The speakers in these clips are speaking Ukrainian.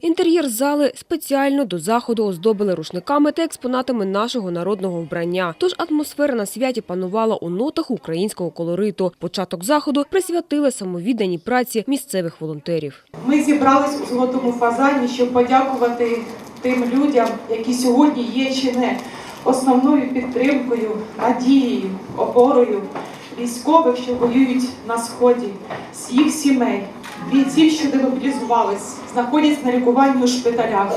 Інтер'єр зали спеціально до заходу оздобили рушниками та експонатами нашого народного вбрання. Тож атмосфера на святі панувала у нотах українського колориту. Початок заходу присвятили самовідданій праці місцевих волонтерів. Ми зібрались у золотому фазані, щоб подякувати тим людям, які сьогодні є чи не основною підтримкою, надією, опорою військових, що воюють на сході, з їх сімей, бійців, що демобілізувались, знаходяться на лікуванні у шпиталях,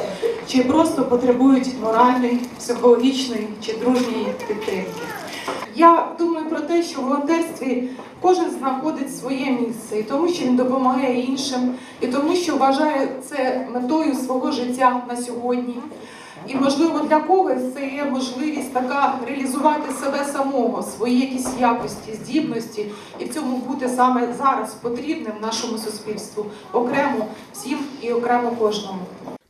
чи просто потребують моральної, психологічної чи дружньої підтримки. Я думаю про те, що в волонтерстві кожен знаходить своє місце, і тому, що він допомагає іншим, і тому, що вважає це метою свого життя на сьогодні. І можливо для когось це є можливість така реалізувати себе самого, свої якісь якості, здібності, і в цьому бути саме зараз потрібним нашому суспільству, окремо всім і окремо кожному.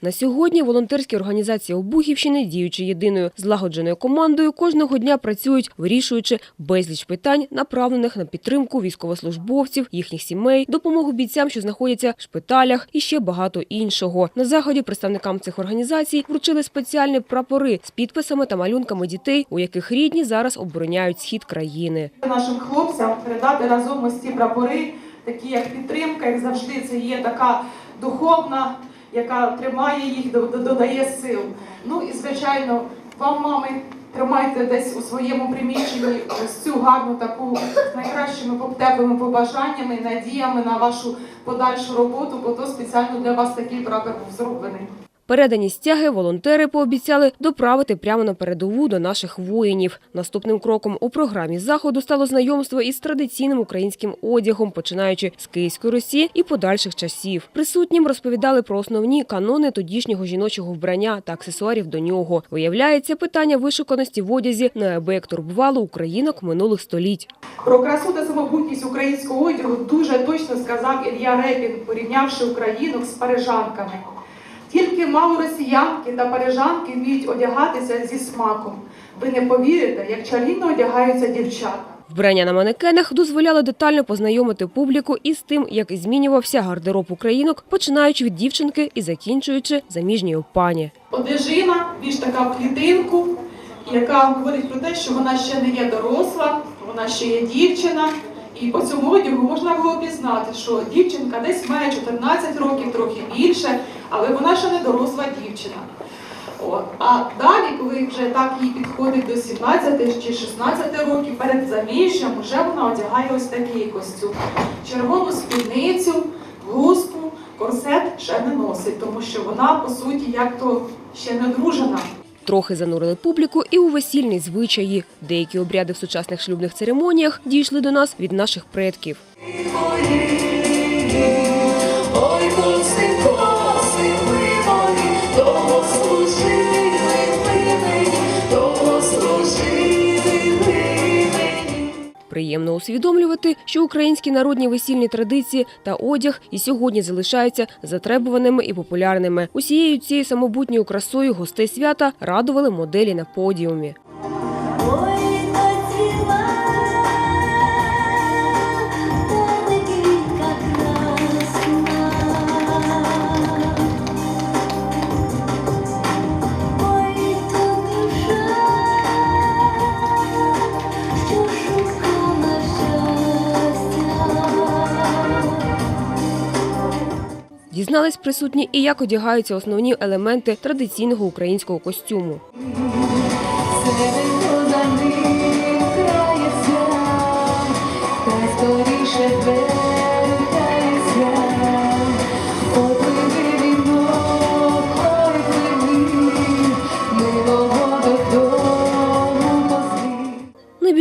На сьогодні волонтерські організації Обухівщини, діючи єдиною злагодженою командою, кожного дня працюють, вирішуючи безліч питань, направлених на підтримку військовослужбовців, їхніх сімей, допомогу бійцям, що знаходяться в шпиталях, і ще багато іншого. На заході представникам цих організацій вручили спеціальні прапори з підписами та малюнками дітей, у яких рідні зараз обороняють схід країни. нашим хлопцям передати разом ось ці прапори, такі як підтримка, як завжди, це є така духовна, яка тримає їх, до- до- додає сил. Ну і звичайно, вам, мами, тримайте десь у своєму приміщенні ось цю гарну таку з найкращими теплими побажаннями, надіями на вашу подальшу роботу, бо то спеціально для вас такий прапор був зроблений. Передані стяги волонтери пообіцяли доправити прямо на передову до наших воїнів. Наступним кроком у програмі заходу стало знайомство із традиційним українським одягом, починаючи з Київської Русі і подальших часів. Присутнім розповідали про основні канони тодішнього жіночого вбрання та аксесуарів до нього. Виявляється, питання вишуканості в одязі неабияк турбувало українок минулих століть. Про красу та самобутність українського одягу дуже точно сказав Ілля Репін, порівнявши українок з парижанками. Тільки мало росіянки та парижанки вміють одягатися зі смаком. Ви не повірите, як чарівно одягаються дівчата. Вбрання на манекенах дозволяло детально познайомити публіку із тим, як змінювався гардероб українок, починаючи від дівчинки і закінчуючи заміжньою пані. Одежина більш така в клітинку, яка говорить про те, що вона ще не є доросла, вона ще є дівчина. І по цьому одягу можна було пізнати, що дівчинка десь має 14 років, трохи більше, але вона ще не доросла дівчина. От. А далі, коли вже так їй підходить до 17 чи 16 років перед заміжжям, вже вона одягає ось такий костюм. Червону спідницю, блузку, корсет ще не носить, тому що вона, по суті, як то ще не одружена. Трохи занурили публіку і у весільні звичаї. Деякі обряди в сучасних шлюбних церемоніях дійшли до нас від наших предків. Приємно усвідомлювати, що українські народні весільні традиції та одяг і сьогодні залишаються затребуваними і популярними. Усією цією самобутньою красою гостей свята радували моделі на подіумі. Дізнались присутні і як одягаються основні елементи традиційного українського костюму.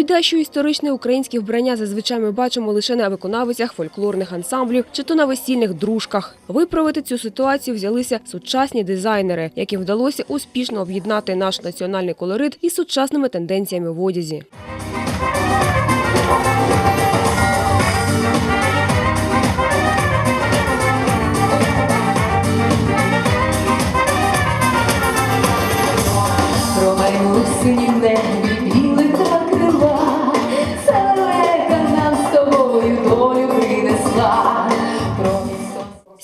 Не що історичне українське вбрання зазвичай ми бачимо лише на виконавицях фольклорних ансамблів чи то на весільних дружках. Виправити цю ситуацію взялися сучасні дизайнери, яким вдалося успішно об'єднати наш національний колорит із сучасними тенденціями в одязі. Промайнув сині в небі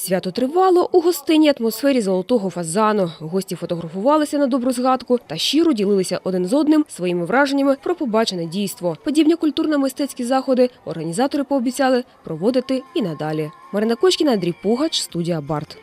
Свято тривало у гостинній атмосфері золотого фазану. Гості фотографувалися на добру згадку та щиро ділилися один з одним своїми враженнями про побачене дійство. Подібні культурно-мистецькі заходи організатори пообіцяли проводити і надалі. Марина Кочкіна, Андрій Пугач, студія Барт.